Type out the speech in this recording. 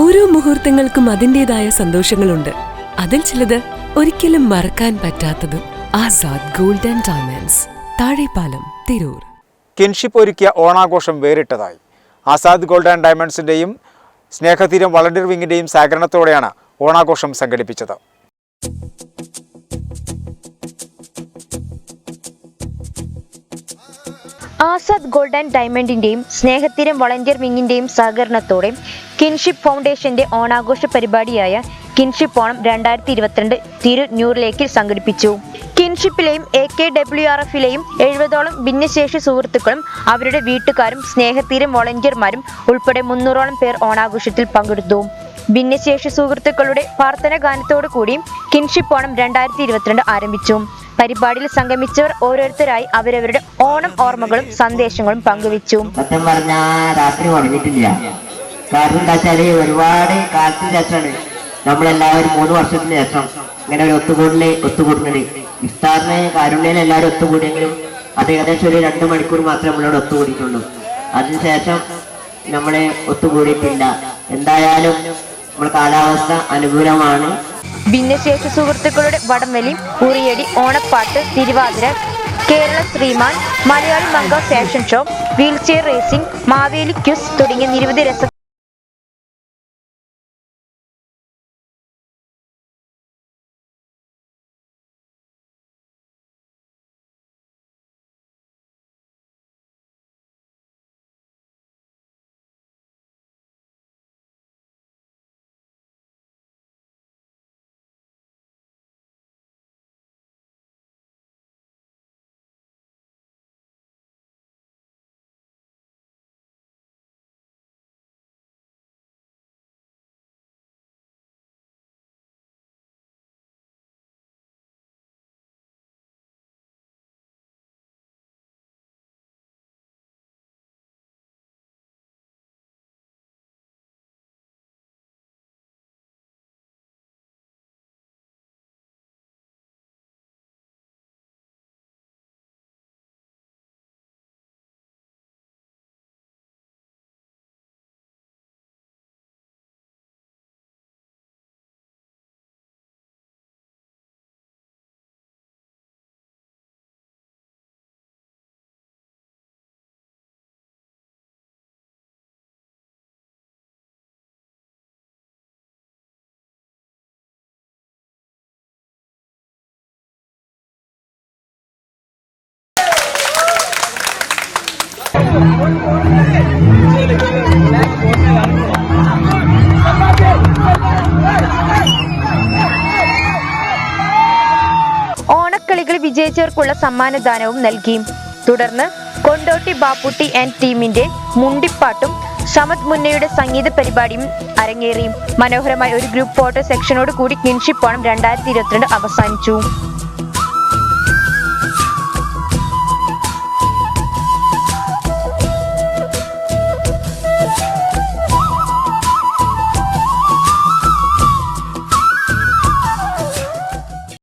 ഓരോ മുഹൂർത്തങ്ങൾക്കും അതിന്റെതായ സന്തോഷങ്ങളുണ്ട്. അതിൽ ചിലത് ഒരിക്കലും മറക്കാൻ പറ്റാത്തതും Azad golden diamonds Thazhepalam Tirur. Kinship ഒരുക്കിയ ഓണാഘോഷം വേറിട്ടതായി. ആസാദ് ഗോൾഡൻ ഡയമണ്ട്സിന്റെയും സ്നേഹതീരം വളണ്ടിയർ വിങ്ങിന്റെയും സഹകരണത്തോടെയാണ് ഓണാഘോഷം സംഘടിപ്പിച്ചത്. ആസാദ് ഗോൾഡ് ആൻഡ് ഡയമണ്ടിന്റെയും സ്നേഹത്തിരം വളണ്ടിയർ വിങ്ങിന്റെയും സഹകരണത്തോടെ കിൻഷിപ്പ് ഫൗണ്ടേഷന്റെ ഓണാഘോഷ പരിപാടിയായ കിൻഷിപ്പ് ഓണം രണ്ടായിരത്തി ഇരുപത്തിരണ്ട് തിരു ന്യൂറിലേക്കിൽ സംഘടിപ്പിച്ചു. കിൻഷിപ്പിലെയും എ കെ ഡബ്ല്യു ആർ എഫിലെയും എഴുപതോളം ഭിന്നശേഷി സുഹൃത്തുക്കളും അവരുടെ വീട്ടുകാരും സ്നേഹത്തീരം വോളണ്ടിയർമാരും ഉൾപ്പെടെ മുന്നൂറോളം പേർ ഓണാഘോഷത്തിൽ പങ്കെടുത്തു. ഭിന്നശേഷി സുഹൃത്തുക്കളുടെ പ്രാർത്ഥന ഗാനത്തോടു കൂടി കിൻഷിപ്പ് ഓണം രണ്ടായിരത്തി ഇരുപത്തിരണ്ട് ആരംഭിച്ചു. പരിപാടിയിൽ സംഗമിച്ചവർ ഓരോരുത്തരായി അവരവരുടെ ഓണം ഓർമ്മകളും സന്ദേശങ്ങളും പങ്കുവച്ചു. സത്യം പറഞ്ഞാ രാത്രി ഉണങ്ങിയിട്ടില്ല. കാരണം എന്താ വെച്ചാൽ ഒരുപാട് കാലത്തിന് നമ്മളെല്ലാവരും മൂന്ന് വർഷത്തിന് ശേഷം ഇങ്ങനെ ഒരു ഒത്തുകൂടൽ ഒത്തുകൂടുന്നത് ഇഫ്താറിന് കാരുണ്യയിൽ എല്ലാവരും ഒത്തുകൂടിയെങ്കിലും അത് ഏകദേശം ഒരു രണ്ട് മണിക്കൂർ മാത്രമേ നമ്മളോട് ഒത്തുകൂടിയിട്ടുള്ളൂ. അതിനുശേഷം നമ്മളെ ഒത്തുകൂടിയിട്ടില്ല. എന്തായാലും നമ്മുടെ കാലാവസ്ഥ അനുകൂലമാണ്. ഭിന്നശേഷി സുഹൃത്തുക്കളുടെ വടംവലി ഉറിയടി ഓണപ്പാട്ട് തിരുവാതിര കേരള ശ്രീമാൻ Malayali മംഗ fashion show wheelchair racing Maveli quiz തുടങ്ങിയ നിരവധി രസ ഓണക്കളികൾ വിജയിച്ചവർക്കുള്ള സമ്മാനദാനവും നൽകി. തുടർന്ന് കൊണ്ടോട്ടി ബാപ്പുട്ടി ആൻഡ് ടീമിന്റെ മുണ്ടിപ്പാട്ടും സമത് മുന്നയുടെ സംഗീത പരിപാടിയും അരങ്ങേറി. മനോഹരമായ ഒരു ഗ്രൂപ്പ് ഫോട്ടോ സെക്ഷനോട് കൂടി കിൻഷിപ്പ് ഓണം രണ്ടായിരത്തി ഇരുപത്തിരണ്ട് അവസാനിച്ചു.